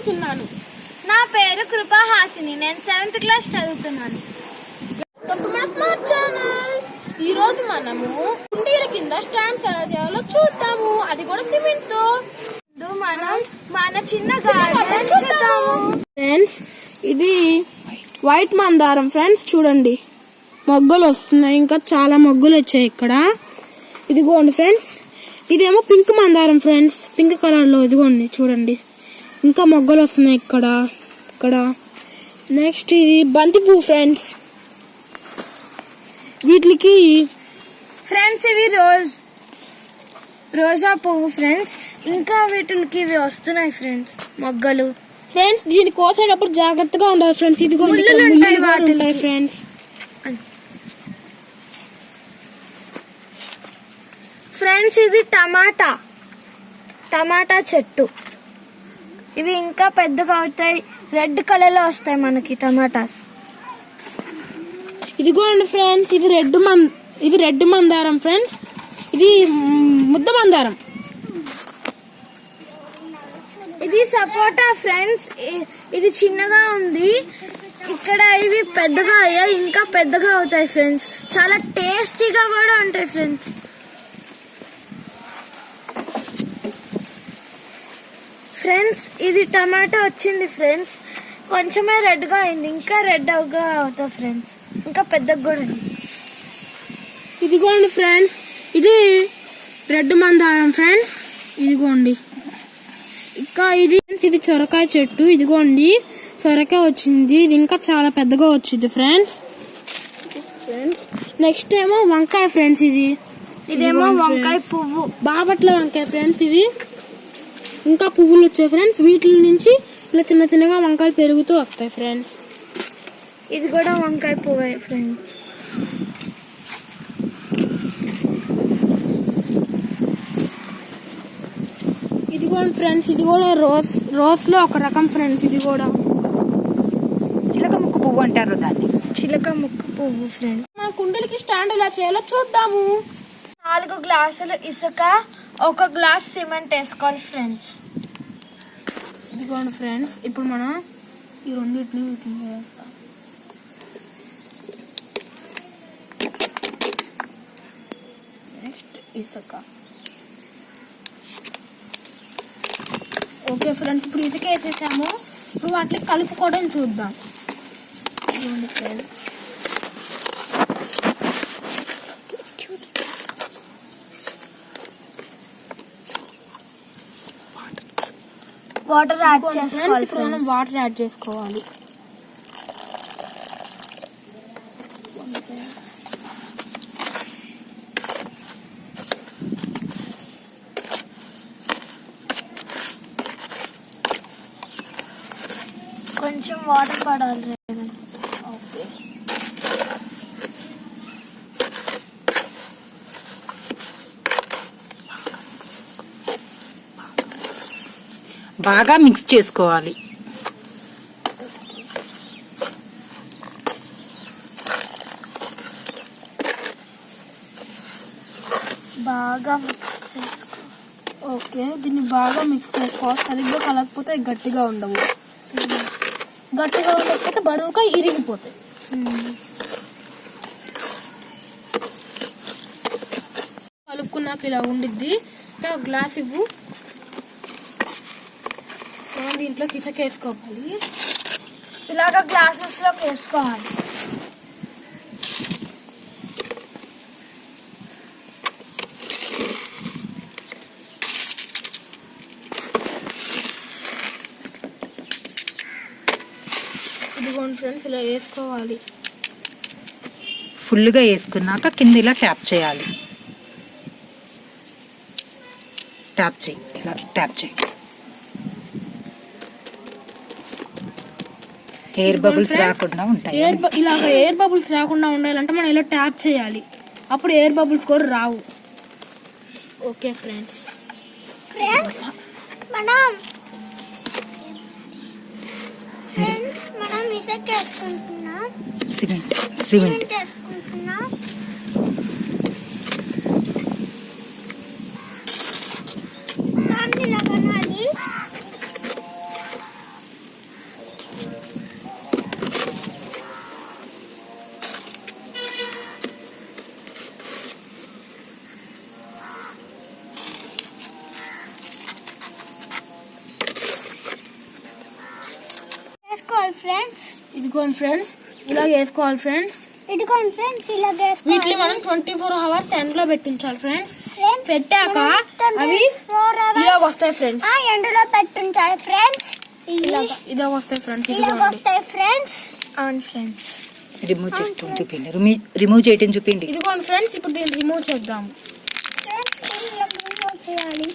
చదువుతున్నాను. నా పేరు కృపాహాసిని నేను సెవెంత్ క్లాస్ చదువుతున్నాను. వెల్కమ్ టు మన స్మార్ట్ ఛానల్ ఈ రోజు మనము కుండీల కింద స్టాండ్స్ ఎలా చేయాలో చూద్దాము. అది కూడా సిమెంట్. తో మనం మన చిన్న గార్డెన్ చూద్దాము. ఫ్రెండ్స్ ఇది వైట్ మందారం ఫ్రెండ్స్ చూడండి. మొగ్గలు వస్తున్నాయి. ఇంకా చాలా మొగ్గలు వచ్చాయి ఇక్కడ. ఇదిగోండి ఫ్రెండ్స్ ఇదేమో పింక్ మందారం ఫ్రెండ్స్ పింక్ కలర్లో ఇదిగోండి చూడండి. ఇంకా మొగ్గలు వస్తున్నాయి ఇక్కడ. ఇక్కడ. నెక్స్ట్ ఇది బంతి పువ్వు ఫ్రెండ్స్ వీటికి ఫ్రెండ్స్ ఇవి రోజ్ రోజా పువ్వు ఫ్రెండ్స్ ఇంకా వీటికి ఇవి వస్తున్నాయి ఫ్రెండ్స్ మొగ్గలు. ఫ్రెండ్స్ దీన్ని కోసేటప్పుడు జాగ్రత్తగా ఉండాలి ఫ్రెండ్స్ ఇది. ఉంటాయి ఫ్రెండ్స్ ఫ్రెండ్స్ ఇది టమాటా. టమాటా చెట్టు. ఇవి ఇంకా పెద్దగా అవుతాయి. రెడ్ కలర్లో వస్తాయి మనకి టమాటాస్. ఇదిగోండి ఫ్రెండ్స్ ఇది రెడ్ మన్ ఇది రెడ్ మందారం ఫ్రెండ్స్. ఇది మ్, ముద్ద మందారం. ఇది సపోటా ఫ్రెండ్స్. ఇది చిన్నగా ఉంది. ఇక్కడ ఇవి పెద్దగా అయ్యాయి ఇంకా పెద్దగా అవుతాయి ఫ్రెండ్స్. చాలా టేస్టీగా కూడా ఉంటాయి ఫ్రెండ్స్. ఫ్రెండ్స్ ఇది టమాటా వచ్చింది ఫ్రెండ్స్. కొంచెమే రెడ్గా అయింది. ఇంకా రెడ్గా అవుతాయి ఫ్రెండ్స్. ఇంకా పెద్దగా కూడా అయింది ఇదిగోండి ఫ్రెండ్స్ ఇది రెడ్ మందారం ఫ్రెండ్స్. ఇదిగోండి. ఇంకా ఇది ఇది సొరకాయ చెట్టు. ఇదిగోండి. సొరకాయ వచ్చింది. ఇది ఇంకా చాలా పెద్దగా వచ్చింది ఫ్రెండ్స్. ఫ్రెండ్స్ నెక్స్ట్ ఏమో వంకాయ ఫ్రెండ్స్ ఇది. ఇదేమో వంకాయ. పువ్వు. బాపట్ల వంకాయ ఫ్రెండ్స్ ఇవి. ఇంకా పువ్వులు వచ్చాయి ఫ్రెండ్స్ వీటి నుంచి ఇలా చిన్న చిన్నగా వంకాయలు పెరుగుతూ వస్తాయి ఫ్రెండ్స్ ఇది కూడా వంకాయ పువ్వే ఫ్రెండ్స్ ఇదిగోండి ఫ్రెండ్స్ ఇది కూడా రోస్ రోస్లో ఒక రకం ఫ్రెండ్స్ ఇది కూడా. చిలక ముక్కు పువ్వు అంటారు దాన్ని. చిలక ముక్క పువ్వు ఫ్రెండ్స్ మన కుండలకి స్టాండ్ ఎలా చేయాలో చూద్దాము. నాలుగు గ్లాసులు ఇసుక ఒక గ్లాస్ సిమెంట్ వేసుకోవాలి ఫ్రెండ్స్. ఇదిగోండి ఫ్రెండ్స్ ఇప్పుడు మనం ఈ రెండింటిని వీటిని చేస్తాం. నెక్స్ట్ ఇసుక. ఓకే ఫ్రెండ్స్ ఇప్పుడు ఇసుక వేసేసాము. ఇప్పుడు వాటిని కలుపుకోవడం చూద్దాం. ఇదిగోండి ఫ్రెండ్స్. వాటర్ యాడ్ చేసుకోవాలి ఇప్పుడు మనం వాటర్ యాడ్ చేసుకోవాలి. కొంచెం వాటర్ పడాలి ఓకే బాగా మిక్స్ చేసుకోవాలి. బాగా మిక్స్ చేసుకో. ఓకే దీన్ని బాగా మిక్స్ చేసుకోవాలి సరిగ్గా కలగకపోతే గట్టిగా ఉండవు. గట్టిగా ఉండకపోతే బరువుగా ఇరిగిపోతాయి. కలుపుకున్నాక ఇలా ఉండిద్ది. అంటే గ్లాస్ ఇవ్వు. మనం దీంట్లో కిసక్ వేసుకోవాలి ఇలాగ గ్లాసెస్ వేసుకోవాలి. ఇదిగోండి ఫ్రెండ్స్ ఇలా వేసుకోవాలి. ఫుల్గా వేసుకున్నాక కింద ఇలా ట్యాప్ చేయాలి. ట్యాప్ చేయి ఇలా ట్యాప్ చేయి. ఎయిర్ బబుల్స్ రాకుండా ఉంటాయి. ఎయిర్ ఇలాగ ఎయిర్ బబుల్స్ రాకుండా ఉండాలంటే మనం ఇలా ట్యాప్ చేయాలి. అప్పుడు ఎయిర్ బబుల్స్ కూడా రావు. ఓకే ఫ్రెండ్స్ ఫ్రెండ్స్ మనం ఫ్రెండ్స్ మనం ఇసుక వేసుకుంటున్నాం సిమెంట్ సిమెంట్ వేసుకోవాలి ఫ్రెండ్స్ ఇదిగోండి ఫ్రెండ్స్ ఇలా వేసుకోవాలి ఫ్రెండ్స్ ఇదిగోండి ఫ్రెండ్స్ ఇలా వీటిని మనం ట్వంటీ ఫోర్ అవర్స్ ఎండ్లో పెట్టించాలి ఫ్రెండ్స్ పెట్టాక అవి ఇలా వస్తాయి ఫ్రెండ్స్ ఎండలో పెట్టుంచాలి ఫ్రెండ్స్ ఇలా ఇలా వస్తాయి ఫ్రెండ్స్ ఇలా ఇదిగోండి. వస్తాయి ఫ్రెండ్స్ అవును ఫ్రెండ్స్ రిమూవ్ చేస్తూ చూపిండి రిమూ- రిమూవ్ చేయటం చూపిండి ఇదిగోండి ఫ్రెండ్స్ ఇప్పుడు దీన్ని రిమూవ్ చేద్దాం. చేయాలి.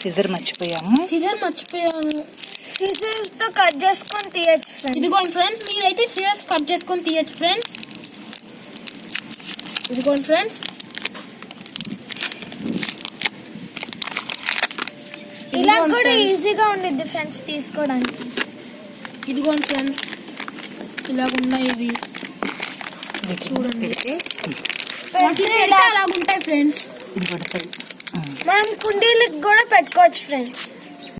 సిజర్ మర్చిపోయాము. సిజర్ మర్చిపోయాను సిజర్స్తో కట్ చేసుకొని తీయచ్చు ఫ్రెండ్స్ ఇదిగోండి ఫ్రెండ్స్ మీరైతే సిజర్స్ కట్ చేసుకొని తీయచ్చు ఫ్రెండ్స్. ఇదిగోండి ఫ్రెండ్స్. ఇలా కూడా friends. ఈజీగా ఉండిద్ది ఫ్రెండ్స్ తీసుకోవడానికి ఇదిగోండి ఫ్రెండ్స్. ఇలా ఉన్నాయి ఇవి. చూడండి. పెడితే వాటిని పెడితే అలా ఉంటాయి ఫ్రెండ్స్. మనం కుండీలకు కూడా పెట్టుకోవచ్చు ఫ్రెండ్స్